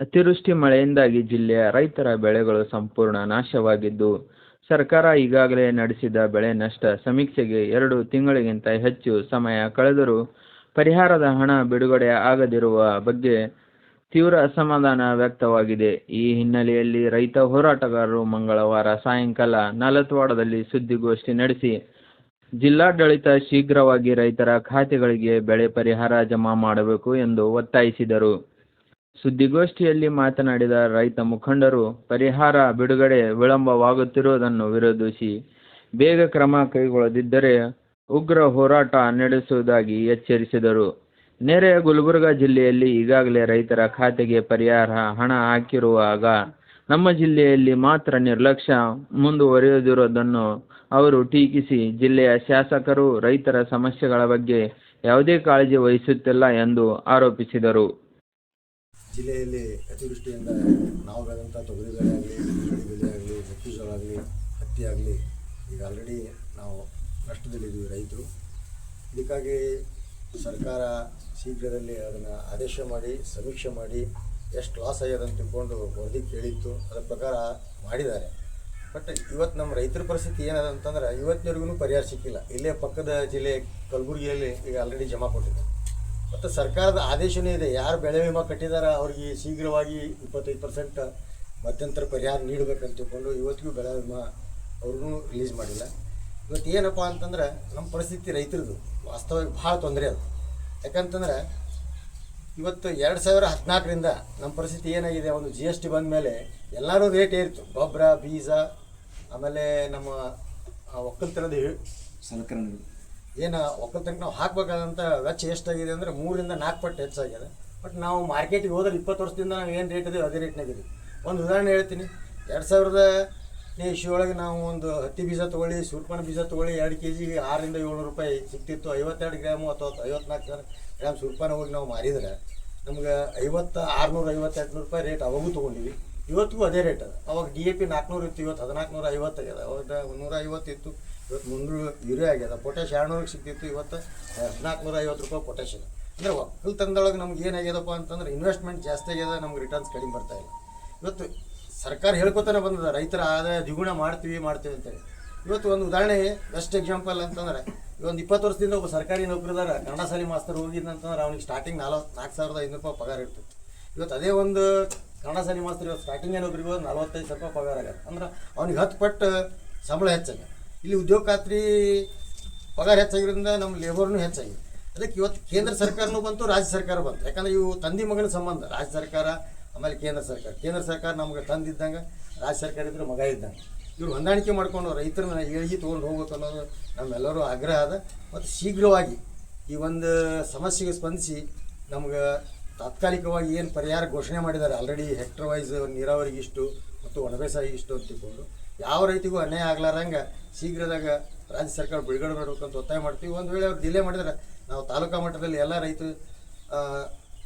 ಅತಿವೃಷ್ಟಿ ಮಳೆಯಿಂದಾಗಿ ಜಿಲ್ಲೆಯ ರೈತರ ಬೆಳೆಗಳು ಸಂಪೂರ್ಣ ನಾಶವಾಗಿದ್ದು, ಸರ್ಕಾರ ಈಗಾಗಲೇ ನಡೆಸಿದ ಬೆಳೆ ನಷ್ಟ ಸಮೀಕ್ಷೆಗೆ ಎರಡು ತಿಂಗಳಿಗಿಂತ ಹೆಚ್ಚು ಸಮಯ ಕಳೆದರೂ ಪರಿಹಾರದ ಹಣ ಬಿಡುಗಡೆ ಆಗದಿರುವ ಬಗ್ಗೆ ತೀವ್ರ ಅಸಮಾಧಾನ ವ್ಯಕ್ತವಾಗಿದೆ. ಈ ಹಿನ್ನೆಲೆಯಲ್ಲಿ ರೈತ ಹೋರಾಟಗಾರರು ಮಂಗಳವಾರ ಸಾಯಂಕಾಲ ನಾಲತ್ವಾಡದಲ್ಲಿ ಸುದ್ದಿಗೋಷ್ಠಿ ನಡೆಸಿ, ಜಿಲ್ಲಾಡಳಿತ ಶೀಘ್ರವಾಗಿ ರೈತರ ಖಾತೆಗಳಿಗೆ ಬೆಳೆ ಪರಿಹಾರ ಜಮಾ ಮಾಡಬೇಕು ಎಂದು ಒತ್ತಾಯಿಸಿದರು. ಸುದ್ದಿಗೋಷ್ಠಿಯಲ್ಲಿ ಮಾತನಾಡಿದ ರೈತ ಮುಖಂಡರು, ಪರಿಹಾರ ಬಿಡುಗಡೆ ವಿಳಂಬವಾಗುತ್ತಿರುವುದನ್ನು ವಿರೋಧಿಸಿ ಬೇಗ ಕ್ರಮ ಕೈಗೊಳ್ಳದಿದ್ದರೆ ಉಗ್ರ ಹೋರಾಟ ನಡೆಸುವುದಾಗಿ ಎಚ್ಚರಿಸಿದರು. ನೆರೆಯ ಗುಲ್ಬರ್ಗಾ ಜಿಲ್ಲೆಯಲ್ಲಿ ಈಗಾಗಲೇ ರೈತರ ಖಾತೆಗೆ ಪರಿಹಾರ ಹಣ ಹಾಕಿರುವಾಗ ನಮ್ಮ ಜಿಲ್ಲೆಯಲ್ಲಿ ಮಾತ್ರ ನಿರ್ಲಕ್ಷ್ಯ ಮುಂದುವರಿಯದಿರುವುದನ್ನು ಅವರು ಟೀಕಿಸಿ, ಜಿಲ್ಲೆಯ ಶಾಸಕರು ರೈತರ ಸಮಸ್ಯೆಗಳ ಬಗ್ಗೆ ಯಾವುದೇ ಕಾಳಜಿ ವಹಿಸುತ್ತಿಲ್ಲ ಎಂದು ಆರೋಪಿಸಿದರು. ಜಿಲ್ಲೆಯಲ್ಲಿ ಅತಿವೃಷ್ಟಿಯಿಂದ ನಾವು ಬೆಳೆದಂಥ ತೊಗರಿ ಬೆಳೆ ಆಗಲಿ ಬೆಳೆ ಬೆಳೆ ಆಗಲಿ, ಮೆಕ್ಕೆಜೋಳ ಆಗಲಿ, ಹತ್ತಿ ಆಗಲಿ, ಈಗ ಆಲ್ರೆಡಿ ನಾವು ನಷ್ಟದಲ್ಲಿದ್ದೀವಿ ರೈತರು. ಇದಕ್ಕಾಗಿ ಸರ್ಕಾರ ಶೀಘ್ರದಲ್ಲಿ ಅದನ್ನು ಆದೇಶ ಮಾಡಿ, ಸಮೀಕ್ಷೆ ಮಾಡಿ ಎಷ್ಟು ಲಾಸ್ ಆಗ್ಯದ ಅಂತ ತಿಳ್ಕೊಂಡು ವರದಿ ಕೇಳಿತ್ತು. ಅದರ ಪ್ರಕಾರ ಮಾಡಿದ್ದಾರೆ. ಬಟ್ ಇವತ್ತು ನಮ್ಮ ರೈತರ ಪರಿಸ್ಥಿತಿ ಏನದ ಅಂತಂದ್ರೆ ಇವತ್ತಿನವರೆಗೂ ಪರಿಹಾರ ಸಿಕ್ಕಿಲ್ಲ. ಇಲ್ಲೇ ಪಕ್ಕದ ಜಿಲ್ಲೆ ಕಲಬುರಗಿಯಲ್ಲಿ ಈಗ ಆಲ್ರೆಡಿ ಜಮಾ ಕೊಟ್ಟಿದೆ ಮತ್ತು ಸರ್ಕಾರದ ಆದೇಶನೇ ಇದೆ. ಯಾರು ಬೆಳೆ ವಿಮೆ ಕಟ್ಟಿದಾರ ಅವ್ರಿಗೆ ಶೀಘ್ರವಾಗಿ ಇಪ್ಪತ್ತೈದು ಪರ್ಸೆಂಟ್ ಮಧ್ಯಂತರ ಪರಿಹಾರ ನೀಡಬೇಕಂತ ತಿಳ್ಕೊಂಡು ಇವತ್ತಿಗೂ ಬೆಳೆ ವಿಮಾ ಅವ್ರಿಗೂ ರಿಲೀಸ್ ಮಾಡಿಲ್ಲ. ಇವತ್ತು ಏನಪ್ಪ ಅಂತಂದ್ರೆ ನಮ್ಮ ಪರಿಸ್ಥಿತಿ ರೈತರದು ವಾಸ್ತವವಾಗಿ ಭಾಳ ತೊಂದರೆ ಅದು. ಯಾಕಂತಂದ್ರೆ ಇವತ್ತು ಎರಡು ಸಾವಿರ ಹದಿನಾಲ್ಕರಿಂದ ನಮ್ಮ ಪರಿಸ್ಥಿತಿ ಏನಾಗಿದೆ, ಒಂದು ಜಿ ಎಸ್ ಟಿ ಬಂದ ಮೇಲೆ ಎಲ್ಲರೂ ರೇಟ್ ಏರಿತು. ಗೊಬ್ಬರ, ಬೀಜ, ಆಮೇಲೆ ನಮ್ಮ ಒಕ್ಕಲ್ತನದ ಸಲಕರಣೆಗಳು. ಏನು ಒಕ್ಕಲ್ತನಕ್ಕೆ ನಾವು ಹಾಕ್ಬೇಕಾದಂಥ ವೆಚ್ಚ ಎಷ್ಟಾಗಿದೆ ಅಂದರೆ ಮೂರಿಂದ ನಾಲ್ಕು ಪಟ್ಟು ಹೆಚ್ಚಾಗಿದೆ. ಬಟ್ ನಾವು ಮಾರ್ಕೆಟಿಗೆ ಹೋದ್ರೆ ಇಪ್ಪತ್ತು ವರ್ಷದಿಂದ ನಾವು ಏನು ರೇಟ್ ಇದೀವಿ ಅದೇ ರೇಟ್ನಾಗ ಇದೀವಿ. ಒಂದು ಉದಾಹರಣೆ ಹೇಳ್ತೀನಿ. ಎರಡು ಸಾವಿರದ ಒಳಗೆ ನಾವು ಒಂದು ಹತ್ತಿ ಬೀಜ ತೊಗೊಳ್ಳಿ, ಸೂರ್ಪನ ಬೀಜ ತೊಗೊಳ್ಳಿ, ಎರಡು ಕೆ ಜಿ ಆರರಿಂದ ಏಳ್ನೂರು ರೂಪಾಯಿ ಸಿಗ್ತಿತ್ತು ಐವತ್ತೆರಡು ಗ್ರಾಮು ಅಥವಾ ಐವತ್ನಾಲ್ಕು ಗ್ರಾಮ್ ಸುರ್ಪಾನ ಹೋಗಿ ನಾವು ಮಾರಿದರೆ ನಮ್ಗೆ ಐವತ್ತು ಆರುನೂರು ಐವತ್ತೆಂಟು ರೂಪಾಯಿ ರೇಟ್ ಅವಾಗೂ ತೊಗೊಂಡಿವಿ. ಇವತ್ತಿಗೂ ಅದೇ ರೇಟ್ ಅದ. ಅವಾಗ ಡಿ ಎ ಪಿ ನಾಲ್ಕುನೂರು ಇತ್ತು, ಇವತ್ತು ಹದಿನಾಲ್ಕು ನೂರ ಐವತ್ತು ಆಗ್ಯದ. ಅವಾಗ ನೂರ ಐವತ್ತು ಇತ್ತು. ಇವತ್ತು ಮುನ್ನೂರು ಯೂರಿಯಾ ಆಗ್ಯದ. ಪೊಟ್ಯಾಶ್ ಎರಡುನೂರಿಗೆ ಸಿಕ್ತಿತ್ತು ಇವತ್ತು ಹದಿನಾಲ್ಕು ನೂರ ಐವತ್ತು ರೂಪಾಯಿ ಪೊಟ್ಯಾಶ್ ಇದೆ. ಅಂದರೆ ಒಕ್ಕಲ್ತನದೊಳಗೆ ನಮ್ಗೆ ಏನಾಗ್ಯದಪ್ಪ ಅಂತಂದ್ರೆ ಇನ್ವೆಸ್ಟ್ಮೆಂಟ್ ಜಾಸ್ತಿ ಆಗ್ಯದ, ನಮ್ಗೆ ರಿಟರ್ನ್ಸ್ ಕಡಿಮೆ ಬರ್ತಾ ಇಲ್ಲ. ಇವತ್ತು ಸರ್ಕಾರ ಹೇಳ್ಕೊತಾನೆ ಬಂದದ, ರೈತರ ಆದಾಯ ದ್ವಿಗುಣ ಮಾಡ್ತೀವಿ ಮಾಡ್ತೀವಿ ಅಂತೇಳಿ. ಇವತ್ತು ಒಂದು ಉದಾಹರಣೆ ಬೆಸ್ಟ್ ಎಕ್ಸಾಂಪಲ್ ಅಂತಂದ್ರೆ ಒಂದು ಇಪ್ಪತ್ತು ವರ್ಷದಿಂದ ಒಬ್ಬ ಸರ್ಕಾರಿ ನೌಕರದಾರ ಕನ್ನಡ ಶಾಲೆ ಮಾಸ್ತರ್ ಹೋಗಿದ್ದಂತಂದ್ರೆ ಅವ್ನಿಗೆ ಸ್ಟಾರ್ಟಿಂಗ್ ನಾಲ್ವತ್ತು ನಾಲ್ಕು ಸಾವಿರದ ಐನೂರು ರೂಪಾಯಿ ಪಗಾರ ಇರ್ತದೆ ಇವತ್ತು ಅದೇ ಒಂದು ಕನ್ನಡ ಶಾಲೆ ಮಾಸ್ತರ್ ಇವತ್ತು ಸ್ಟಾರ್ಟಿಂಗ್ ನೌಕರಿಗೆ ನಲ್ವತ್ತೈದು ಸಾವಿರ ರೂಪಾಯಿ ಪಗಾರ ಆಗ್ಯದ ಅಂದ್ರೆ ಅವ್ನಿಗೆ ಹತ್ತು ಪಟ್ಟು ಸಂಬಳ ಹೆಚ್ಚಾಗಿದೆ ಇಲ್ಲಿ ಉದ್ಯೋಗ ಖಾತ್ರಿ ಪಗಾರ ಹೆಚ್ಚಾಗಿರೋದ್ರಿಂದ ನಮ್ಮ ಲೇಬರ್ನು ಹೆಚ್ಚಾಗಿದೆ. ಅದಕ್ಕೆ ಇವತ್ತು ಕೇಂದ್ರ ಸರ್ಕಾರನೂ ಬಂತು, ರಾಜ್ಯ ಸರ್ಕಾರ ಬಂತು. ಯಾಕಂದ್ರೆ ಇವು ತಂದೆ ಮಗನ ಸಂಬಂಧ. ರಾಜ್ಯ ಸರ್ಕಾರ, ಆಮೇಲೆ ಕೇಂದ್ರ ಸರ್ಕಾರ. ಕೇಂದ್ರ ಸರ್ಕಾರ ನಮ್ಗೆ ತಂದಿದ್ದಂಗೆ ರಾಜ್ಯ ಸರ್ಕಾರ ಇದ್ರೆ ಮಗ ಇದ್ದಂಗೆ. ಇವರು ಹೊಂದಾಣಿಕೆ ಮಾಡ್ಕೊಂಡು ರೈತರನ್ನ ಏಳಿಗೆ ತೊಗೊಂಡು ಹೋಗ್ಬೇಕು ಅನ್ನೋದು ನಮ್ಮೆಲ್ಲರೂ ಆಗ್ರಹ ಅದ. ಮತ್ತು ಶೀಘ್ರವಾಗಿ ಈ ಒಂದು ಸಮಸ್ಯೆಗೆ ಸ್ಪಂದಿಸಿ ನಮ್ಗೆ ತಾತ್ಕಾಲಿಕವಾಗಿ ಏನು ಪರಿಹಾರ ಘೋಷಣೆ ಮಾಡಿದ್ದಾರೆ. ಆಲ್ರೆಡಿ ಹೆಕ್ಟರ್ ವೈಸ್ ನೀರಾವರಿಗೆ ಇಷ್ಟು, ಮತ್ತು ಒಣಬೇಸಾಯ ಇಷ್ಟು ಅಂತ ತಿಳ್ಕೊಂಡು. ಯಾವ ರೈತಿಗೂ ಅನ್ಯಾಯ ಆಗ್ಲಾರಂಗೆ ಶೀಘ್ರದಾಗ ರಾಜ್ಯ ಸರ್ಕಾರ ಬಿಡುಗಡೆ ಮಾಡ್ಬೇಕಂತ ಒತ್ತಾಯ ಮಾಡ್ತೀವಿ. ಒಂದು ವೇಳೆ ಅವ್ರು ಡಿಲೇ ಮಾಡಿದ್ರೆ ನಾವು ತಾಲೂಕಾ ಮಟ್ಟದಲ್ಲಿ ಎಲ್ಲ ರೈತರು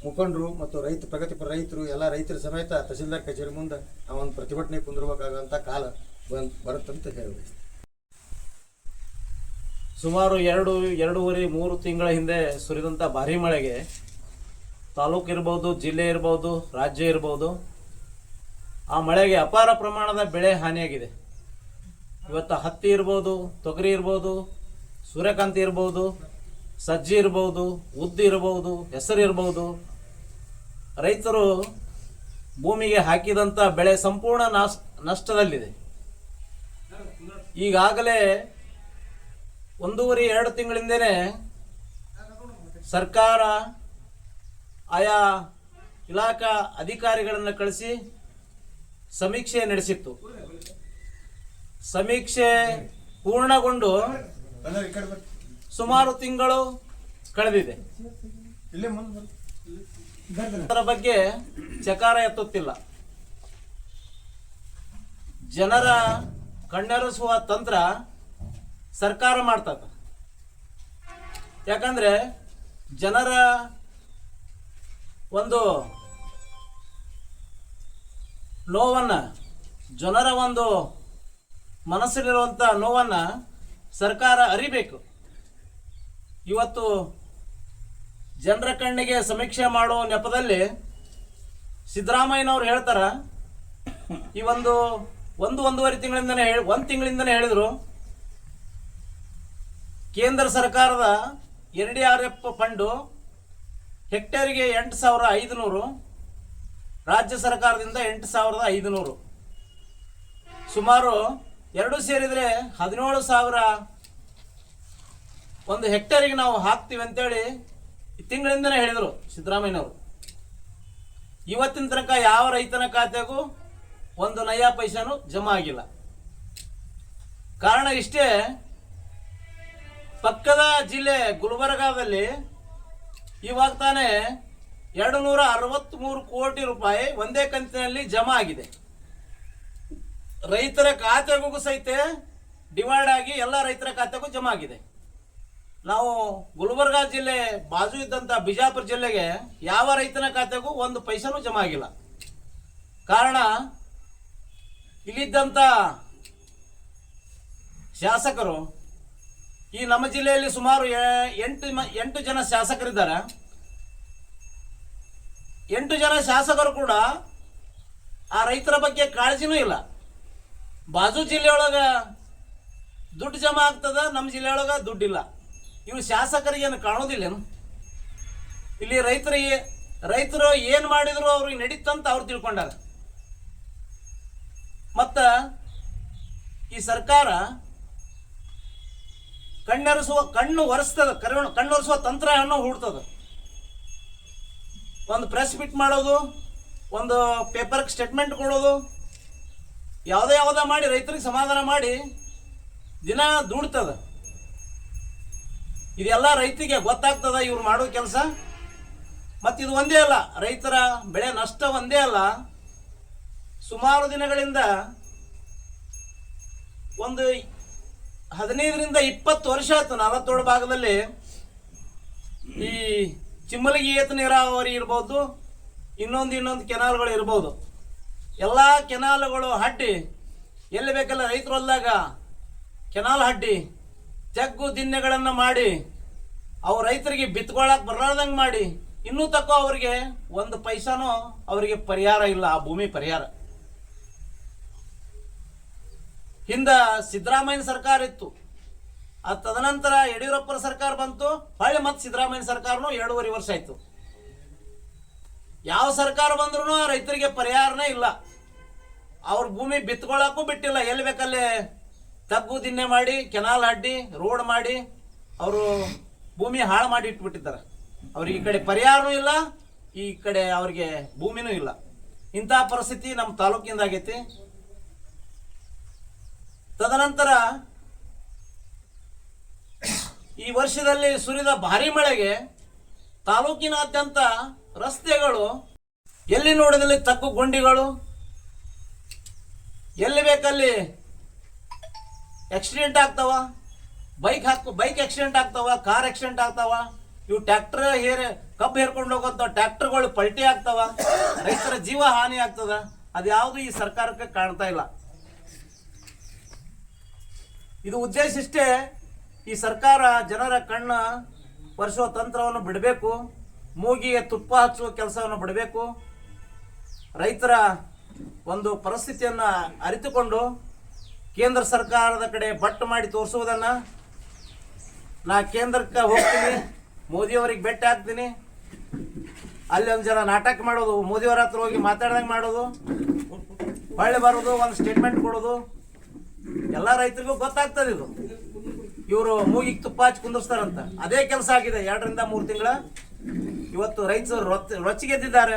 ಮುಖಂಡರು ಮತ್ತು ರೈತ ಪ್ರಗತಿಪರ ರೈತರು, ಎಲ್ಲ ರೈತರ ಸಮೇತ ತಹಸೀಲ್ದಾರ್ ಕಚೇರಿ ಮುಂದೆ ನಾವು ಒಂದು ಪ್ರತಿಭಟನೆ ಕುಂದಿರಬೇಕಾಗಂಥ ಕಾಲ ಬಂದ್ ಬರುತ್ತಂತ ಹೇಳಿ ಸುಮಾರು ಎರಡು, ಎರಡೂವರೆ, ಮೂರು ತಿಂಗಳ ಹಿಂದೆ ಸುರಿದಂಥ ಭಾರಿ ಮಳೆಗೆ ತಾಲೂಕು ಇರ್ಬೋದು, ಜಿಲ್ಲೆ ಇರ್ಬೋದು, ರಾಜ್ಯ ಇರ್ಬೋದು ಆ ಮಳೆಗೆ ಅಪಾರ ಪ್ರಮಾಣದ ಬೆಳೆ ಹಾನಿಯಾಗಿದೆ. ಇವತ್ತು ಹತ್ತಿ ಇರ್ಬೋದು, ತೊಗರಿ ಇರ್ಬೋದು, ಸೂರ್ಯಕಾಂತಿ ಇರ್ಬೋದು, ಸಜ್ಜಿ ಇರ್ಬೋದು, ಉದ್ದು ಇರ್ಬೋದು, ಹೆಸರು ಇರ್ಬೋದು. ರೈತರು ಭೂಮಿಗೆ ಹಾಕಿದಂಥ ಬೆಳೆ ಸಂಪೂರ್ಣ ನಾಶ ನಷ್ಟದಲ್ಲಿದೆ. ಈಗಾಗಲೇ ಒಂದೂವರೆ, ಎರಡು ತಿಂಗಳಿಂದನೇ ಸರ್ಕಾರ ಆಯಾ ಇಲಾಖಾ ಅಧಿಕಾರಿಗಳನ್ನು ಕಳಿಸಿ ಸಮೀಕ್ಷೆ ನಡೆಸಿತ್ತು. ಸಮೀಕ್ಷೆ ಪೂರ್ಣಗೊಂಡು ಸುಮಾರು ತಿಂಗಳು ಕಳೆದಿದೆ. ಅದರ ಬಗ್ಗೆ ಚಕಾರ ಎತ್ತುತ್ತಿಲ್ಲ. ಜನರ ಕಣ್ಣರಿಸುವ ತಂತ್ರ ಸರ್ಕಾರ ಮಾಡ್ತದ. ಯಾಕಂದ್ರೆ ಜನರ ಒಂದು ನೋವನ್ನ, ಜನರ ಒಂದು ಮನಸ್ಸಲ್ಲಿರುವಂಥ ನೋವನ್ನು ಸರ್ಕಾರ ಅರಿಬೇಕು. ಇವತ್ತು ಜನರ ಕಣ್ಣಿಗೆ ಸಮೀಕ್ಷೆ ಮಾಡುವ ನೆಪದಲ್ಲಿ ಸಿದ್ದರಾಮಯ್ಯನವ್ರು ಹೇಳ್ತಾರ, ಈ ಒಂದು ಒಂದು ಒಂದೂವರೆ ತಿಂಗಳಿಂದನೇ ಹೇಳಿ ಒಂದು ತಿಂಗಳಿಂದನೇ ಹೇಳಿದರು, ಕೇಂದ್ರ ಸರ್ಕಾರದ N D R F fund ಹೆಕ್ಟೇರಿಗೆ ಎಂಟು ಸಾವಿರ ಐದುನೂರು ರಾಜ್ಯ ಸರ್ಕಾರದಿಂದ ಎಂಟು ಸಾವಿರದ ಐದುನೂರು. ಸುಮಾರು ಎರಡು ಸೇರಿದರೆ ಹದಿನೇಳು ಸಾವಿರ ಒಂದು ಹೆಕ್ಟೇರಿಗೆ ನಾವು ಹಾಕ್ತೀವಿ ಅಂತೇಳಿ ತಿಂಗಳಿಂದನೇ ಹೇಳಿದರು ಸಿದ್ದರಾಮಯ್ಯನವರು. ಇವತ್ತಿನ ತನಕ ಯಾವ ರೈತನ ಖಾತೆಗೂ ಒಂದು ನಯಾ ಪೈಸಾನು ಜಮಾ ಆಗಿಲ್ಲ. ಕಾರಣ ಇಷ್ಟೇ, ಪಕ್ಕದ ಜಿಲ್ಲೆ ಗುಲ್ಬರ್ಗಾದಲ್ಲಿ ಇವಾಗ ತಾನೇ ಎರಡು ನೂರ ಅರವತ್ತ್ಮೂರು ಕೋಟಿ ರೂಪಾಯಿ ಒಂದೇ ಕಂತಿನಲ್ಲಿ ಜಮಾ ಆಗಿದೆ. ರೈತರ ಖಾತೆಗೂ ಸಹಿತ ಡಿವೈಡ್ ಆಗಿ ಎಲ್ಲ ರೈತರ ಖಾತೆಗೂ ಜಮಾ ಆಗಿದೆ. ನಾವು ಗುಲ್ಬರ್ಗಾ ಜಿಲ್ಲೆ ಬಾಜು ಇದ್ದಂಥ ಬಿಜಾಪುರ ಜಿಲ್ಲೆಗೆ ಯಾವ ರೈತನ ಖಾತೆಗೂ ಒಂದು ಪೈಸನೂ ಜಮಾ ಆಗಿಲ್ಲ. ಕಾರಣ ಇಲ್ಲಿದ್ದಂಥ ಶಾಸಕರು, ಈ ನಮ್ಮ ಜಿಲ್ಲೆಯಲ್ಲಿ ಸುಮಾರು ಎಂಟು ಎಂಟು ಜನ ಶಾಸಕರಿದ್ದಾರೆ. ಎಂಟು ಜನ ಶಾಸಕರು ಕೂಡ ಆ ರೈತರ ಬಗ್ಗೆ ಕಾಳಜಿನೂ ಇಲ್ಲ. ಬಾಜು ಜಿಲ್ಲೆಯೊಳಗ ದುಡ್ಡು ಜಮಾ ಆಗ್ತದ ನಮ್ಮ ಜಿಲ್ಲೆಯೊಳಗ ದುಡ್ಡಿಲ್ಲ. ಇವು ಶಾಸಕರಿಗೇನು ಕಾಣೋದಿಲ್ಲೇನು ಇಲ್ಲಿ ರೈತರಿಗೆ ರೈತರು ಏನು ಮಾಡಿದ್ರು ಅವ್ರಿಗೆ ನಡೀತಂತ ಅವ್ರು ತಿಳ್ಕೊಂಡಾರ. ಮತ್ತು ಈ ಸರ್ಕಾರ ಕಣ್ಣರಿಸುವ, ಕಣ್ಣು ಒರೆಸ್ತದ, ಕರುಣ್, ಕಣ್ಣೊರೆಸುವ ತಂತ್ರವನ್ನು ಹೂಡ್ತದ. ಒಂದು ಪ್ರೆಸ್ ಬಿಟ್ ಮಾಡೋದು, ಒಂದು ಪೇಪರ್ ಸ್ಟೇಟ್ಮೆಂಟ್ ಕೊಡೋದು, ಯಾವುದೇ ಯಾವುದೋ ಮಾಡಿ, ರೈತರಿಗೆ ಸಮಾಧಾನ ಮಾಡಿ, ದಿನ ದುಡ್ತದ. ಇದೆಲ್ಲ ರೈತರಿಗೆ ಗೊತ್ತಾಗ್ತದ ಇವ್ರು ಮಾಡೋ ಕೆಲಸ. ಮತ್ತು ಇದು ಒಂದೇ ಅಲ್ಲ, ರೈತರ ಬೆಳೆ ನಷ್ಟ ಒಂದೇ ಅಲ್ಲ. ಸುಮಾರು ದಿನಗಳಿಂದ ಒಂದು ಹದಿನೈದರಿಂದ ಇಪ್ಪತ್ತು ವರ್ಷ ಆಯ್ತು, ನಲವತ್ತೇಳು ಭಾಗದಲ್ಲಿ ಈ ಚಿಮ್ಮಲಗಿ ಏತ ನೀರಾವರಿ ಇರ್ಬೋದು, ಇನ್ನೊಂದು ಇನ್ನೊಂದು ಕೆನಾಲ್ಗಳು ಇರ್ಬೋದು. ಎಲ್ಲ ಕೆನಾಲ್ಗಳು ಹಡ್ಡಿ, ಎಲ್ಲಿ ಬೇಕಲ್ಲ ರೈತರು ಹೊಲ್ದಾಗ ಕೆನಾಲ್ ಹಡ್ಡಿ, ಜಗ್ಗು ದಿನ್ನೆಗಳನ್ನು ಮಾಡಿ, ಅವು ರೈತರಿಗೆ ಬಿತ್ಕೊಳಕ್ಕೆ ಬರಲಾರ್ದಂಗೆ ಮಾಡಿ, ಇನ್ನೂ ತಕ್ಕ ಅವರಿಗೆ ಒಂದು ಪೈಸಾನೂ ಅವರಿಗೆ ಪರಿಹಾರ ಇಲ್ಲ, ಆ ಭೂಮಿ ಪರಿಹಾರ. ಹಿಂದ ಸಿದ್ದರಾಮಯ್ಯ ಸರ್ಕಾರ ಇತ್ತು. ತದನಂತರ ಯಡಿಯೂರಪ್ಪರ ಸರ್ಕಾರ ಬಂತು, ಹೊಳ್ಳಿ ಮತ್ತೆ ಸಿದ್ದರಾಮಯ್ಯ ಸರ್ಕಾರನು ಎರಡೂವರೆ ವರ್ಷ ಆಯ್ತು. ಯಾವ ಸರ್ಕಾರ ಬಂದ್ರೂ ರೈತರಿಗೆ ಪರಿಹಾರನೇ ಇಲ್ಲ. ಅವ್ರ ಭೂಮಿ ಬಿತ್ಕೊಳ್ಳೋಕ್ಕೂ ಬಿಟ್ಟಿಲ್ಲ. ಎಲ್ಲಿ ಬೇಕಲ್ಲಿ ತಗ್ಗು ದಿನ್ನೆ ಮಾಡಿ, ಕೆನಾಲ್ ಅಡ್ಡಿ, ರೋಡ್ ಮಾಡಿ, ಅವರು ಭೂಮಿ ಹಾಳು ಮಾಡಿ ಇಟ್ಬಿಟ್ಟಿದ್ದಾರೆ. ಅವ್ರಿಗೆ ಈ ಕಡೆ ಪರಿಹಾರನೂ ಇಲ್ಲ, ಈ ಕಡೆ ಅವ್ರಿಗೆ ಭೂಮಿನೂ ಇಲ್ಲ. ಇಂಥ ಪರಿಸ್ಥಿತಿ ನಮ್ಮ ತಾಲೂಕಿಂದ ಆಗೈತಿ. ತದನಂತರ ಈ ವರ್ಷದಲ್ಲಿ ಸುರಿದ ಭಾರಿ ಮಳೆಗೆ ತಾಲೂಕಿನಾದ್ಯಂತ ರಸ್ತೆಗಳು, ಎಲ್ಲಿ ನೋಡಿದಲ್ಲಿ ತಕ್ಕು ಗುಂಡಿಗಳು ಎಲ್ಲಿ ಬೇಕಲ್ಲಿ ಆಕ್ಸಿಡೆಂಟ್ ಆಗ್ತಾವ ಬೈಕ್ ಹಾಕು ಬೈಕ್ ಆಕ್ಸಿಡೆಂಟ್ ಆಗ್ತಾವ ಕಾರ್ ಆಕ್ಸಿಡೆಂಟ್ ಆಗ್ತಾವ, ಇವು ಟ್ರ್ಯಾಕ್ಟರ್ ಹೇರ್ ಕಬ್ಬು ಹೇರ್ಕೊಂಡು ಹೋಗೋಂಥ ಟ್ರ್ಯಾಕ್ಟರ್ಗಳು ಪಲ್ಟಿ ಆಗ್ತಾವ, ರೈತರ ಜೀವ ಹಾನಿ ಆಗ್ತದ, ಅದ್ಯಾವುದು ಈ ಸರ್ಕಾರಕ್ಕೆ ಕಾಣ್ತಾ ಇಲ್ಲ. ಇದು ಉದ್ದೇಶ ಇಷ್ಟೇ ಈ ಸರ್ಕಾರ ಜನರ ಕಣ್ಣ ಒರೆಸುವ ತಂತ್ರವನ್ನು ಬಿಡಬೇಕು, ಮೂಗಿಗೆ ತುಪ್ಪ ಹಚ್ಚುವ ಕೆಲಸವನ್ನು ಬಿಡಬೇಕು. ರೈತರ ಒಂದು ಪರಿಸ್ಥಿತಿಯನ್ನು ಅರಿತುಕೊಂಡು ಕೇಂದ್ರ ಸರ್ಕಾರದ ಕಡೆ ಬಟ್ಟು ಮಾಡಿ ತೋರಿಸುವುದನ್ನು ನಾ ಕೇಂದ್ರಕ್ಕೆ ಹೋಗ್ತೀನಿ. ಮೋದಿಯವರಿಗೆ ಭೇಟಿ ಆಗ್ತೀನಿ. ಅಲ್ಲಿ ಒಂದು ಜನ ನಾಟಕ ಮಾಡೋದು, ಮೋದಿಯವರ ಹತ್ರ ಹೋಗಿ ಮಾತಾಡ್ದಂಗೆ ಮಾಡೋದು, ಹೊಳ್ಳಿ ಬರೋದು, ಒಂದು ಸ್ಟೇಟ್ಮೆಂಟ್ ಕೊಡೋದು. ಎಲ್ಲ ರೈತರಿಗೂ ಗೊತ್ತಾಗ್ತದೆ ಇದು. ಇವರು ಮೂಗಿಗೆ ತುಪ್ಪ ಹಚ್ಚಿ ಕುಂದಿರ್ಸ್ತಾರಂತ. ಅದೇ ಕೆಲಸ ಆಗಿದೆ, ಎರಡರಿಂದ ಮೂರು ತಿಂಗಳ. ಇವತ್ತು ರೈತರು ರೊತ್ ರೊಚ್ಚಿಗೆದ್ದಿದ್ದಾರೆ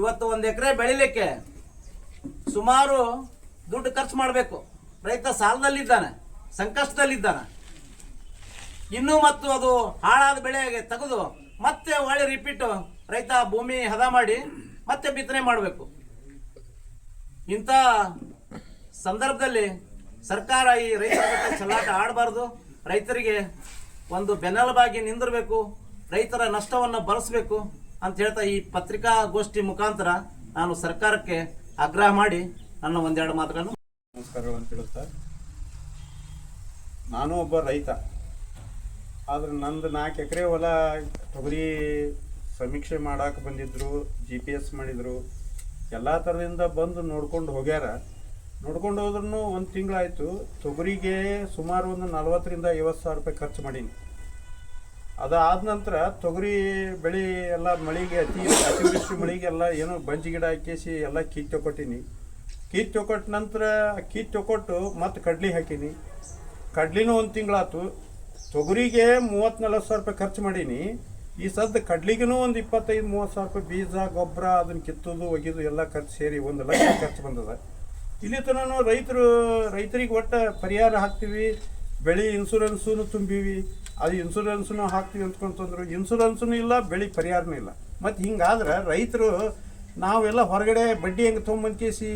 ಇವತ್ತು ಒಂದು ಎಕರೆ ಬೆಳಿಲಿಕ್ಕೆ ಸುಮಾರು ದುಡ್ಡು ಖರ್ಚು ಮಾಡಬೇಕು. ರೈತ ಸಾಲದಲ್ಲಿದ್ದಾನೆ, ಸಂಕಷ್ಟದಲ್ಲಿದ್ದಾನೆ. ಇನ್ನೂ ಮತ್ತು ಅದು ಹಾಳಾದ ಬೆಳೆಗೆ ತೆಗೆದು ಮತ್ತೆ ಒಳ್ಳೆ ರಿಪೀಟ್ ರೈತ ಭೂಮಿ ಹದ ಮಾಡಿ ಮತ್ತೆ ಬಿತ್ತನೆ ಮಾಡಬೇಕು. ಇಂಥ ಸಂದರ್ಭದಲ್ಲಿ ಸರ್ಕಾರ ಈ ರೈತರ ಜೊತೆ ಚೆಲ್ಲಾಟ ಆಡಬಾರ್ದು. ರೈತರಿಗೆ ಒಂದು ಬೆನ್ನೆಲುಬಾಗಿ ನಿಂದಿರಬೇಕು. ರೈತರ ನಷ್ಟವನ್ನು ಭರಿಸಬೇಕು ಅಂತ ಹೇಳ್ತಾ ಈ ಪತ್ರಿಕಾಗೋಷ್ಠಿ ಮುಖಾಂತರ ನಾನು ಸರ್ಕಾರಕ್ಕೆ ಆಗ್ರಹ ಮಾಡಿ ನನ್ನ ಒಂದೆರಡು ಮಾತುಗಳನ್ನು. ನಮಸ್ಕಾರಗಳು ಅಂತ ಹೇಳುತ್ತಾ? ನಾನು ಒಬ್ಬ ರೈತ. ಆದರೆ ನಂದು ನಾಲ್ಕು ಎಕರೆ ಹೊಲ ತೊಗರಿ ಸಮೀಕ್ಷೆ ಮಾಡಕ್ಕೆ ಬಂದಿದ್ದರು ಜಿ ಪಿ ಎಸ್ ಮಾಡಿದರು. ಎಲ್ಲ ಥರದಿಂದ ಬಂದು ನೋಡ್ಕೊಂಡು ಹೋಗ್ಯಾರ. ನೋಡ್ಕೊಂಡು ಹೋದ್ರೂ ಒಂದು ತಿಂಗಳಾಯಿತು. ತೊಗರಿಗೆ ಸುಮಾರು ಒಂದು ನಲ್ವತ್ತರಿಂದ ಐವತ್ತು ಸಾವಿರ ರೂಪಾಯಿ ಖರ್ಚು ಮಾಡೀನಿ. ಅದಾದ ನಂತರ ತೊಗರಿ ಬೆಳೆ ಎಲ್ಲ ಮಳೆಗೆ ಅತಿ ಅತಿವೃಷ್ಟಿ ಮಳೆಗೆಲ್ಲ ಏನೋ ಬಂಜಿ ಗಿಡ ಹಾಕಿಸಿ ಎಲ್ಲ ಕಿತ್ತು ತೊಗೊಟ್ಟೀನಿ. ಕಿತ್ತು ತೊಗೊಟ್ಟ ನಂತರ ಕಿತ್ತು ತೊಗೊಟ್ಟು ಮತ್ತೆ ಕಡ್ಲಿ ಹಾಕೀನಿ. ಕಡ್ಲಿನೂ ಒಂದು ತಿಂಗಳಾಯ್ತು ತೊಗರಿಗೆ ಮೂವತ್ತು ನಲ್ವತ್ತು ಸಾವಿರ ರೂಪಾಯಿ ಖರ್ಚು ಮಾಡೀನಿ. ಈ ಸದ್ದ ಕಡ್ಲಿಗೂ ಒಂದು ಇಪ್ಪತ್ತೈದು, ಮೂವತ್ತು ಸಾವಿರ ರೂಪಾಯಿ ಬೀಜ, ಗೊಬ್ಬರ ಅದನ್ನು ಕಿತ್ತೋದು, ಒಗೆದು ಎಲ್ಲ ಖರ್ಚು ಸೇರಿ ಒಂದು ಲಕ್ಷ ಖರ್ಚು ಬಂದದ. ಇಲ್ಲಿ ತನಕ ರೈತರು, ರೈತರಿಗೆ ಒಟ್ಟು ಪರಿಹಾರ ಹಾಕ್ತೀವಿ, ಬೆಳೆ ಇನ್ಸೂರೆನ್ಸೂ ತುಂಬಿವಿ, ಅದು ಇನ್ಸೂರೆನ್ಸೂ ಹಾಕ್ತೀವಿ ಅಂದ್ಕೊಂತಂದ್ರು ಇನ್ಸೂರೆನ್ಸೂ ಇಲ್ಲ, ಬೆಳೆ ಪರಿಹಾರನೂ ಇಲ್ಲ. ಮತ್ತು ಹಿಂಗಾದ್ರೆ ರೈತರು ನಾವೆಲ್ಲ ಹೊರಗಡೆ ಬಡ್ಡಿ ಹೆಂಗೆ ತೊಗೊಂಬಂದು ಕೇಸಿ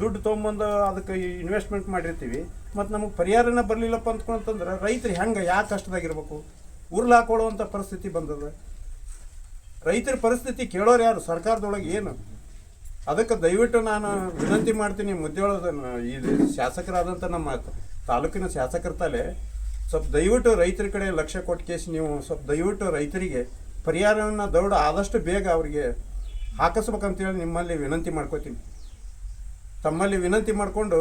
ದುಡ್ಡು ತೊಗೊಂಬಂದು ಅದಕ್ಕೆ ಇನ್ವೆಸ್ಟ್ಮೆಂಟ್ ಮಾಡಿರ್ತೀವಿ, ಮತ್ತು ನಮಗೆ ಪರಿಹಾರನ ಬರಲಿಲ್ಲಪ್ಪ ಅಂತಕೊಂತಂದ್ರೆ ರೈತರು ಹೆಂಗೆ ಯಾಕೆ ಕಷ್ಟದಾಗಿರ್ಬೇಕು? ಉರ್ಲಾಕೊಳ್ಳುವಂಥ ಪರಿಸ್ಥಿತಿ ಬಂದದ. ರೈತರ ಪರಿಸ್ಥಿತಿ ಕೇಳೋರು ಯಾರು? ಸರ್ಕಾರದೊಳಗೆ ಏನು? ಅದಕ್ಕೆ ದಯವಿಟ್ಟು ನಾನು ವಿನಂತಿ ಮಾಡ್ತೀನಿ ಮುದ್ದೆಯೊಳದ ಇದು ಶಾಸಕರಾದಂಥ ನಮ್ಮ ತಾಲೂಕಿನ ಶಾಸಕರ ತಲೆ ಸ್ವಲ್ಪ ದಯವಿಟ್ಟು ರೈತರ ಕಡೆ ಲಕ್ಷ ಕೊಟ್ಟು ಕೇಸ್ ನೀವು ಸ್ವಲ್ಪ ದಯವಿಟ್ಟು ರೈತರಿಗೆ ಪರಿಹಾರವನ್ನು ದೌಡ ಆದಷ್ಟು ಬೇಗ ಅವರಿಗೆ ಹಾಕಿಸ್ಬೇಕಂತೇಳಿ ನಿಮ್ಮಲ್ಲಿ ವಿನಂತಿ ಮಾಡ್ಕೋತೀನಿ. ತಮ್ಮಲ್ಲಿ ವಿನಂತಿ ಮಾಡಿಕೊಂಡು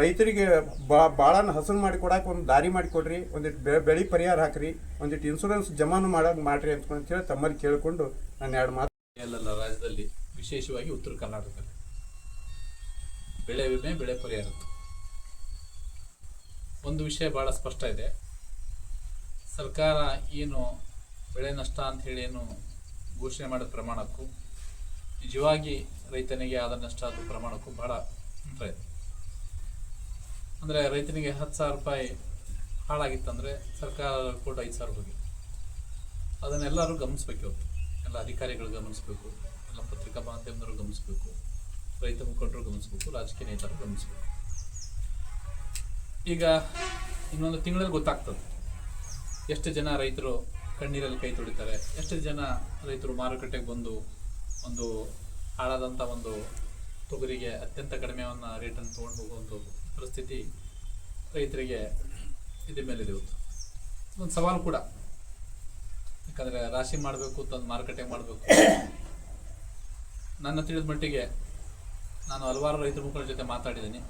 ರೈತರಿಗೆ ಬಾ ಭಾಳನ ಹಸನು ಮಾಡಿ ಕೊಡಕ್ಕೆ ಒಂದು ದಾರಿ ಮಾಡಿಕೊಡ್ರಿ ಒಂದಿಟ್ಟು ಬೆ, ಬೆಳೆ ಪರಿಹಾರ ಹಾಕ್ರಿ ಒಂದಿಟ್ಟು ಇನ್ಶೂರೆನ್ಸ್ ಜಮಾನು ಮಾಡೋದು ಮಾಡ್ರಿ ಅಂತೇಳಿ ತಮ್ಮಲ್ಲಿ ಕೇಳಿಕೊಂಡು ನಾನು ಎರಡು ಮಾತು ವಿಶೇಷವಾಗಿ ಉತ್ತರ ಕರ್ನಾಟಕದಲ್ಲಿ. ಬೆಳೆ ವಿಮೆ, ಬೆಳೆ ಪರಿಹಾರ. ಒಂದು ವಿಷಯ ಭಾಳ ಸ್ಪಷ್ಟ ಇದೆ. ಸರ್ಕಾರ ಏನು ಬೆಳೆ ನಷ್ಟ ಅಂತ ಹೇಳಿ ಏನು ಘೋಷಣೆ ಮಾಡಿದ ಪ್ರಮಾಣಕ್ಕೂ, ನಿಜವಾಗಿ ರೈತನಿಗೆ ಆದ ನಷ್ಟ ಆದ ಪ್ರಮಾಣಕ್ಕೂ ಭಾಳ ಅಂತರ ಇದೆ. ಅಂದರೆ ರೈತನಿಗೆ ಹತ್ತು ಸಾವಿರ ರೂಪಾಯಿ ಹಾಳಾಗಿತ್ತಂದರೆ ಸರ್ಕಾರ ಕೂಡ ಐದು ಸಾವಿರ ಹೋಗಿ ಅದನ್ನೆಲ್ಲರೂ ಗಮನಿಸ್ಬೇಕು ಇವತ್ತು ಎಲ್ಲ ಅಧಿಕಾರಿಗಳು ಗಮನಿಸಬೇಕು. ಪತ್ರಿಕಾ ಮಾಧ್ಯಮದವರು ಗಮನಿಸಬೇಕು, ರೈತ ಮುಖಂಡರು ಗಮನಿಸಬೇಕು, ರಾಜಕೀಯ ನೇತರು ಗಮನಿಸಬೇಕು. ಈಗ ಇನ್ನೊಂದು ತಿಂಗಳಲ್ಲಿ ಗೊತ್ತಾಗ್ತದೆ ಎಷ್ಟು ಜನ ರೈತರು ಕಣ್ಣೀರಲ್ಲಿ ಕೈ ತೊಳಿತಾರೆ, ಎಷ್ಟು ಜನ ರೈತರು ಮಾರುಕಟ್ಟೆಗೆ ಬಂದು ಒಂದು ಹಾಳಾದಂಥ ಒಂದು ತೊಗರಿಗೆ ಅತ್ಯಂತ ಕಡಿಮೆವನ್ನ ರೇಟನ್ನು ತೊಗೊಂಡು ಹೋಗುವಂಥ ಪರಿಸ್ಥಿತಿ ರೈತರಿಗೆ ಇದ್ರ ಮೇಲೆ ಇವತ್ತು ಒಂದು ಸವಾಲು ಕೂಡ. ಯಾಕಂದರೆ ರಾಶಿ ಮಾಡಬೇಕು, ತಂದು ಮಾರುಕಟ್ಟೆ ಮಾಡಬೇಕು. ನನ್ನ ತಿಳಿದ ಮಟ್ಟಿಗೆ ನಾನು ಹಲವಾರು ರೈತರ ಮುಖಂಡರ ಜೊತೆ ಮಾತಾಡಿದ್ದೀನಿ.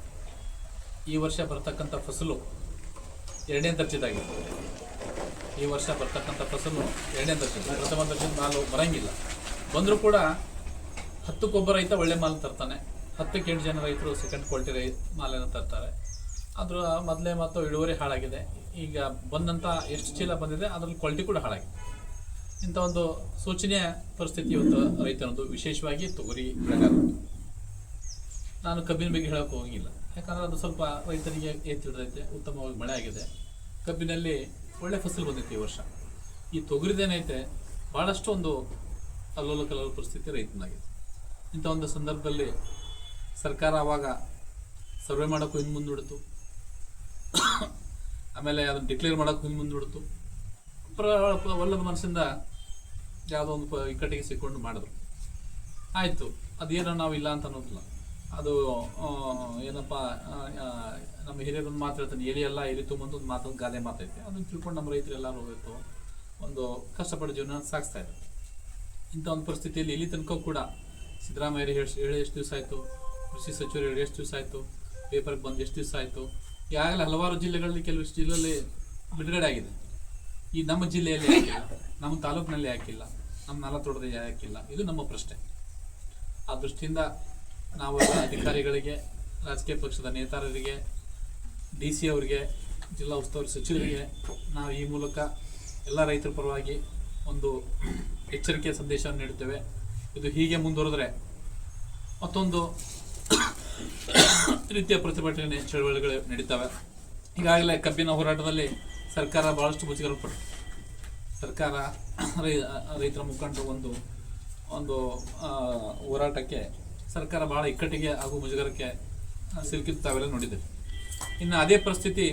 ಈ ವರ್ಷ ಬರ್ತಕ್ಕಂಥ ಫಸಲು ಎರಡನೇ ದರ್ಜೆದಾಗಿದೆ. ಈ ವರ್ಷ ಬರ್ತಕ್ಕಂಥ ಫಸಲು ಎರಡನೇ ದರ್ಜೆ ಪ್ರಥಮ ದರ್ಜೆದ ಮಾಲು ಬರಂಗಿಲ್ಲ. ಬಂದರೂ ಕೂಡ ಹತ್ತಕ್ಕೊಬ್ಬ ರೈತ ಒಳ್ಳೆ ಮಾಲು ತರ್ತಾನೆ. ಹತ್ತಕ್ಕೆ ಎಂಟು ಜನ ರೈತರು ಸೆಕೆಂಡ್ ಕ್ವಾಲಿಟಿ ರೈ ಮಾಲನ್ನು ತರ್ತಾರೆ. ಆದರೂ ಮೊದಲೇ ಮತ್ತು ಇಳುವರಿ ಹಾಳಾಗಿದೆ. ಈಗ ಬಂದಂಥ ಎಷ್ಟು ಚೀಲ ಬಂದಿದೆ, ಅದರಲ್ಲಿ ಕ್ವಾಲಿಟಿ ಕೂಡ ಹಾಳಾಗಿದೆ. ಇಂಥ ಒಂದು ಸೂಚನೆಯ ಪರಿಸ್ಥಿತಿ ಇವತ್ತು ರೈತನದು ವಿಶೇಷವಾಗಿ ತೊಗರಿ ಬೆಳೆಗಾರರು ನಾನು ಕಬ್ಬಿನ ಬಗ್ಗೆ ಹೇಳೋಕೆ ಹೋಗಿಲ್ಲ. ಯಾಕಂದ್ರೆ ಅದು ಸ್ವಲ್ಪ ರೈತರಿಗೆ ತಿಳಿದೈತೆ ಉತ್ತಮವಾಗಿ ಮಳೆ ಆಗಿದೆ. ಕಬ್ಬಿನಲ್ಲಿ ಒಳ್ಳೆ ಫಸಲು ಬಂದೈತೆ ಈ ವರ್ಷ. ಈ ತೊಗರಿದೇನೈತೆ ಭಾಳಷ್ಟು ಒಂದು ಅಲ್ಲೋಲ ಕಲ್ಲೋಲ ಪರಿಸ್ಥಿತಿ ರೈತನಾಗಿದೆ. ಇಂಥ ಒಂದು ಸಂದರ್ಭದಲ್ಲಿ ಸರ್ಕಾರ ಆವಾಗ ಸರ್ವೆ ಮಾಡೋಕ್ಕೂ ಹಿಂದೆ ಮುಂದೂಡಿತು. ಆಮೇಲೆ ಅದನ್ನು ಡಿಕ್ಲೇರ್ ಮಾಡೋಕ್ಕೂ ಹಿಂದೆ ಮುಂದೂಡಿತು. ಒಲ್ಲದ ಮನಸ್ಸಿಂದ ಯಾವುದೋ ಒಂದು ಇಕ್ಕಟ್ಟಿಗೆ ಸಿಕ್ಕೊಂಡು ಮಾಡಿದ್ರು. ಆಯಿತು, ಅದೇನೋ ನಾವು ಇಲ್ಲ ಅಂತ ಅನ್ನೋದಿಲ್ಲ. ಅದು ಏನಪ್ಪ ನಮ್ಮ ಹಿರಿಯರೊಂದು ಮಾತು ಹೇಳ್ತಾನೆ, ಎಲಿ ಎಲ್ಲ ಎಲಿ ತುಂಬಂತ ಒಂದು ಮಾತೊಂದು ಗಾದೆ ಮಾತೈತೆ. ಅದನ್ನು ತಿಳ್ಕೊಂಡು ನಮ್ಮ ರೈತರು ಎಲ್ಲರೂ ಹೋಯ್ತು ಒಂದು ಕಷ್ಟಪಟ್ಟು ಜೀವನ ಸಾಗಿಸ್ತಾ ಇದ್ದಾರೆ. ಇಂಥ ಒಂದು ಪರಿಸ್ಥಿತಿಯಲ್ಲಿ ಇಲ್ಲಿ ತನಕ ಕೂಡ ಸಿದ್ದರಾಮಯ್ಯ ಹೇಳಿ ಎಷ್ಟು ದಿವಸ ಆಯಿತು, ಕೃಷಿ ಸಚಿವರು ಹೇಳಿ ಎಷ್ಟು ದಿವಸ ಆಯಿತು ಪೇಪರ್ಗೆ ಬಂದು ಎಷ್ಟು ದಿವಸ ಆಯಿತು. ಈಗಾಗಲೇ ಹಲವಾರು ಜಿಲ್ಲೆಗಳಲ್ಲಿ ಕೆಲವಿಷ್ಟು ಜಿಲ್ಲೆಯಲ್ಲಿ ಬಿಡುಗಡೆ ಆಗಿದೆ. ಈ ನಮ್ಮ ಜಿಲ್ಲೆಯಲ್ಲಿ ಹಾಕಿಲ್ಲ, ನಮ್ಮ ತಾಲೂಕಿನಲ್ಲಿ ಯಾಕಿಲ್ಲ ನಮ್ಮ ನಲತೋಟದಲ್ಲಿ ಯಾಕಿಲ್ಲ ಇದು ನಮ್ಮ ಪ್ರಶ್ನೆ. ಆ ದೃಷ್ಟಿಯಿಂದ ನಾವು ಅಧಿಕಾರಿಗಳಿಗೆ, ರಾಜಕೀಯ ಪಕ್ಷದ ನೇತಾರರಿಗೆ, ಡಿ ಸಿ ಅವರಿಗೆ, ಜಿಲ್ಲಾ ಉಸ್ತುವಾರಿ ಸಚಿವರಿಗೆ ನಾವು ಈ ಮೂಲಕ ಎಲ್ಲ ರೈತರ ಪರವಾಗಿ ಒಂದು ಎಚ್ಚರಿಕೆಯ ಸಂದೇಶವನ್ನು ನೀಡುತ್ತೇವೆ. ಇದು ಹೀಗೆ ಮುಂದುವರೆದ್ರೆ ಮತ್ತೊಂದು ರೀತಿಯ ಪ್ರತಿಭಟನೆ, ಚಳವಳಿಗಳು ನಡೀತವೆ. ಈಗಾಗಲೇ ಕಬ್ಬಿನ ಹೋರಾಟದಲ್ಲಿ ಸರ್ಕಾರ ಬಹಳಷ್ಟು ಮುಜುಗರಪಟ್ಟು ಸರ್ಕಾರ ರೈ, ರೈತರ ಮುಖಂಡರು ಒಂದು ಒಂದು ಹೋರಾಟಕ್ಕೆ, ಸರ್ಕಾರ ಭಾಳ ಇಕ್ಕಟ್ಟಿಗೆ ಹಾಗೂ ಮುಜುಗರಕ್ಕೆ ಸಿಲುಕಿದ್ದು ತಾವೆಲ್ಲ ನೋಡಿದ್ದೇವೆ ಇನ್ನು ಅದೇ ಪರಿಸ್ಥಿತಿ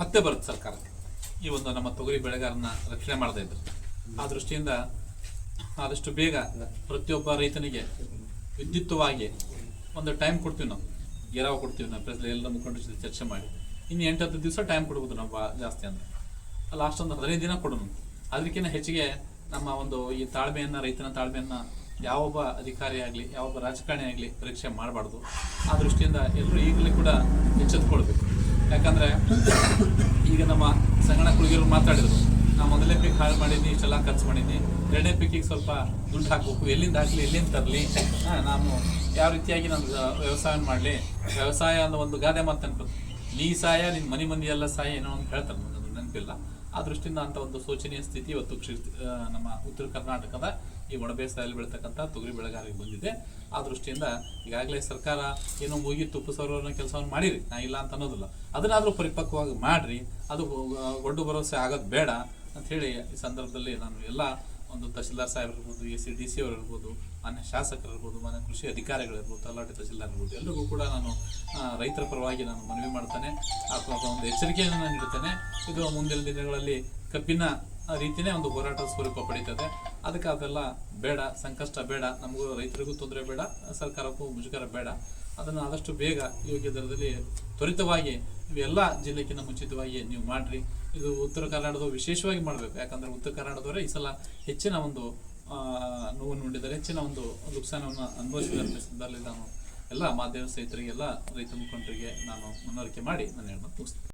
ಮತ್ತೆ ಬರುತ್ತೆ ಸರ್ಕಾರಕ್ಕೆ. ಈ ಒಂದು ನಮ್ಮ ತೊಗರಿ ಬೆಳೆಗಾರನ ರಕ್ಷಣೆ ಮಾಡ್ತಾ ಇದ್ದರು ಆ ದೃಷ್ಟಿಯಿಂದ ಆದಷ್ಟು ಬೇಗ ಪ್ರತಿಯೊಬ್ಬ ರೈತನಿಗೆ ವಿದ್ಯುತ್ವಾಗಿ ಒಂದು ಟೈಮ್ ಕೊಡ್ತೀವಿ ನಾವು. ಗೆರಾವ್ ಕೊಡ್ತೀವಿ ನಾವು. ಎಲ್ಲ ಮುಖಂಡರ ಜೊತೆ ಚರ್ಚೆ ಮಾಡಿ. ಇನ್ನು ಎಂಟು ಹತ್ತು ದಿವಸ ಟೈಮ್ ಕೊಡ್ಬೋದು ನಾವು ಜಾಸ್ತಿ ಅಂದರೆ. ಲಾಸ್ಟ್ ಒಂದು ಹದಿನೈದು ದಿನ ಕೊಡೋಣ ಅದಕ್ಕಿಂತ ಹೆಚ್ಚಿಗೆ ನಮ್ಮ ಒಂದು ಈ ತಾಳ್ಮೆಯನ್ನು, ರೈತನ ತಾಳ್ಮೆಯನ್ನು ಯಾವೊಬ್ಬ ಅಧಿಕಾರಿ ಆಗಲಿ, ಯಾವೊಬ್ಬ ರಾಜಕಾರಣಿ ಆಗಲಿ ಪರೀಕ್ಷೆ ಮಾಡಬಾರ್ದು. ಆ ದೃಷ್ಟಿಯಿಂದ ಎಲ್ಲರೂ ಈಗಲೂ ಕೂಡ ಎಚ್ಚೆತ್ಕೊಳ್ಬೇಕು. ಯಾಕಂದರೆ ಈಗ ನಮ್ಮ ಸಂಗಣ ಕುಳಿಗಿರು ಮಾತಾಡಿದರು, ನಾ ಮೊದಲನೇ ಪಿಕ್ ಹಾಳು ಮಾಡಿದ್ದೀನಿ ಇಷ್ಟೆಲ್ಲ ಖರ್ಚು ಮಾಡಿದ್ದೀನಿ ಎರಡನೇ ಪಿಕ್ಕಿಗೆ ಸ್ವಲ್ಪ ದುಡ್ಡು ಹಾಕಬೇಕು. ಎಲ್ಲಿಂದ ಹಾಕಲಿ, ಎಲ್ಲಿಂದ ತರಲಿ? ನಾನು ಯಾವ ರೀತಿಯಾಗಿ ನಾನು ವ್ಯವಸಾಯ ಮಾಡಲಿ? ವ್ಯವಸಾಯ ಅನ್ನೋ ಒಂದು ಗಾದೆ ಮಾತು ನೆನಪು ನೀ ಸಾಯ ನಿನ್ನ ಮನೆ ಮಂದಿ ಎಲ್ಲ ಸಾಯ, ಏನೋ ಅಂತ ಹೇಳ್ತಾರೆ ನನಗೆ ನೆನಪಿಲ್ಲ. ಆ ದೃಷ್ಟಿಯಿಂದ ಅಂತ ಒಂದು ಶೋಚನೀಯ ಸ್ಥಿತಿ ಇವತ್ತು ನಮ್ಮ ಉತ್ತರ ಕರ್ನಾಟಕದ ಈ ಒಣಬೇಸಾಯಲ್ಲಿ ಬೆಳೀತಕ್ಕಂಥ ತೊಗರಿ ಬೆಳೆಗಾರರಿಗೆ ಬಂದಿದೆ. ಆ ದೃಷ್ಟಿಯಿಂದ ಈಗಾಗಲೇ ಸರ್ಕಾರ ಏನೋ ಮುಗಿ ತುಪ್ಪು ಸರೋವರನ ಕೆಲಸವನ್ನು ಮಾಡಿರಿ, ನಾ ಇಲ್ಲ ಅಂತ ಅನ್ನೋದಿಲ್ಲ. ಅದನ್ನಾದರೂ ಪರಿಪಕ್ವವಾಗಿ ಮಾಡಿರಿ, ಅದು ಗೊಡ್ಡು ಭರವಸೆ ಆಗೋದು ಬೇಡ ಅಂತ ಹೇಳಿ ಈ ಸಂದರ್ಭದಲ್ಲಿ ನಾನು ಎಲ್ಲ ಒಂದು ತಹಶೀಲ್ದಾರ್ ಸಾಹೇಬ್ ಇರ್ಬೋದು, ಎ ಸಿ, ಡಿ ಸಿ ಅವರು ಇರ್ಬೋದು ಮಾನ್ಯ ಶಾಸಕರಿರ್ಬೋದು, ಮಾನ್ಯ ಕೃಷಿ ಅಧಿಕಾರಿಗಳಿರ್ಬೋದು ತಲಾಟೆ ತಹಸೀಲ್ದಾರ್ ಇರ್ಬೋದು ಎಲ್ಲರಿಗೂ ಕೂಡ ನಾನು ರೈತರ ಪರವಾಗಿ ನಾನು ಮನವಿ ಮಾಡ್ತೇನೆ. ಅಥವಾ ಒಂದು ಎಚ್ಚರಿಕೆಯನ್ನು ನಾನು ನೀಡ್ತೇನೆ ಇದು ಮುಂದಿನ ದಿನಗಳಲ್ಲಿ ಕಬ್ಬಿನ ರೀತಿಯೇ ಒಂದು ಹೋರಾಟದ ಸ್ವರೂಪ ಪಡೀತದೆ. ಅದಕ್ಕೆ ಅದೆಲ್ಲ ಬೇಡ, ಸಂಕಷ್ಟ ಬೇಡ. ನಮಗೂ ರೈತರಿಗೂ ತೊಂದರೆ ಬೇಡ, ಸರ್ಕಾರಕ್ಕೂ ಮುಜುಗರ ಬೇಡ. ಅದನ್ನು ಆದಷ್ಟು ಬೇಗ ಯೋಗ್ಯ ದರದಲ್ಲಿ ತ್ವರಿತವಾಗಿ ಇವೆಲ್ಲ ಜಿಲ್ಲೆಗಿಂತ ಮುಂಚಿತವಾಗಿ ನೀವು ಮಾಡಿರಿ. ಇದು ಉತ್ತರ ಕನ್ನಡದ ವಿಶೇಷವಾಗಿ ಮಾಡಬೇಕು. ಯಾಕಂದ್ರೆ ಉತ್ತರ ಕರ್ನಾಟಕದವರೇ ಈ ಸಲ ಹೆಚ್ಚಿನ ಒಂದು ನೋವನ್ನು ನೋಡಿದರೆ ಹೆಚ್ಚಿನ ಒಂದು ನುಕ್ಸಾನವನ್ನು ಅನುಭವಿಸಿದಲ್ಲಿ ಸಂದರ್ಭದಲ್ಲಿ ನಾನು ಎಲ್ಲ ಮಾಧ್ಯಮ ಸ್ನೇಹಿತರಿಗೆ ಎಲ್ಲ ರೈತ ಮುಖಂಡರಿಗೆ ನಾನು ಮನವರಿಕೆ ಮಾಡಿ ನಾನು ಹೇಳೋದು ಮುಗಿಸ್ತೇನೆ